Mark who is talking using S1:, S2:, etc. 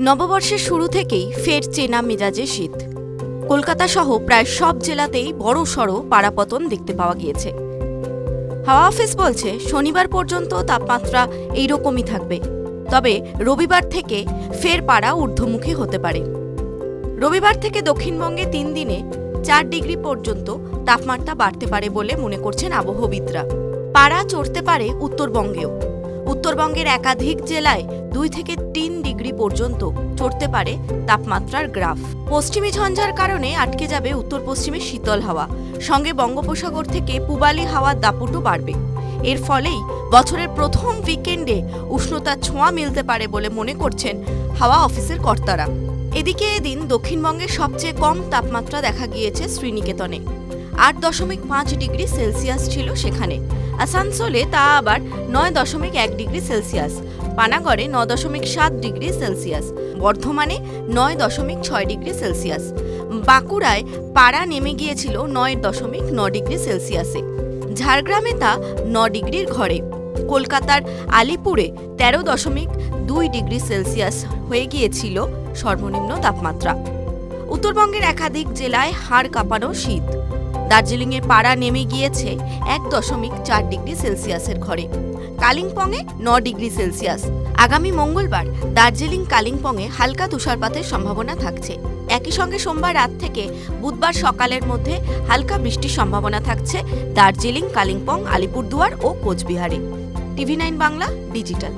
S1: নববর্ষের শুরু থেকেই ফের চেনা মেজাজে শীত। কলকাতা সহ প্রায় সব জেলাতেই বড় সড়ো পারাপতন দেখতে পাওয়া গিয়েছে। হাওয়া অফিস বলছে, শনিবার পর্যন্ত তাপমাত্রা এইরকমই থাকবে। তবে রবিবার থেকে ফের পাড়া ঊর্ধ্বমুখী হতে পারে। রবিবার থেকে দক্ষিণবঙ্গে তিন দিনে চার ডিগ্রি পর্যন্ত তাপমাত্রা বাড়তে পারে বলে মনে করছেন আবহবিদরা। পাড়া চড়তে পারে উত্তরবঙ্গেও। উত্তরবঙ্গের একাধিক জেলায় দুই থেকে তিন ডিগ্রি পর্যন্ত চড়তে পারে তাপমাত্রার গ্রাফ। পশ্চিমী ঝঞ্ঝার কারণে আটকে যাবে উত্তর পশ্চিমে শীতল হাওয়া। সঙ্গে বঙ্গোপসাগর থেকে পূবালি হাওয়ার দাপুটও বাড়বে। এর ফলেই বছরের প্রথম উইকেন্ডে উষ্ণতার ছোঁয়া মিলতে পারে বলে মনে করছেন হাওয়া অফিসের কর্তারা। এদিকে এদিন দক্ষিণবঙ্গের সবচেয়ে কম তাপমাত্রা দেখা গিয়েছে শ্রীনিকেতনে। আট দশমিক পাঁচ ডিগ্রি সেলসিয়াস ছিল সেখানে। আসানসোলে তা আবার নয় দশমিক এক ডিগ্রি সেলসিয়াস। পানাগড়ে ন দশমিক সাত ডিগ্রি সেলসিয়াস। বর্ধমানে নয় দশমিক ছয় ডিগ্রি সেলসিয়াস। বাঁকুড়ায় পাড়া নেমে গিয়েছিল নয় দশমিক ন ডিগ্রি সেলসিয়াসে। ঝাড়গ্রামে তা ন ডিগ্রির ঘরে। কলকাতার আলিপুরে তেরো দশমিক দুই ডিগ্রি সেলসিয়াস হয়ে গিয়েছিল সর্বনিম্ন তাপমাত্রা। উত্তরবঙ্গের একাধিক জেলায় হাড় কাঁপানো শীত। দার্জিলিংয়ের পাড়া নেমে গিয়েছে এক দশমিক চার ডিগ্রি সেলসিয়াসের ঘরে। কালিম্পংয়ে ন ডিগ্রি সেলসিয়াস। আগামী মঙ্গলবার দার্জিলিং কালিম্পংয়ে হালকা তুষারপাতের সম্ভাবনা থাকছে। একই সঙ্গে সোমবার রাত থেকে বুধবার সকালের মধ্যে হালকা বৃষ্টির সম্ভাবনা থাকছে দার্জিলিং, কালিম্পং, আলিপুরদুয়ার ও কোচবিহারে। TV nine Bangla, digital.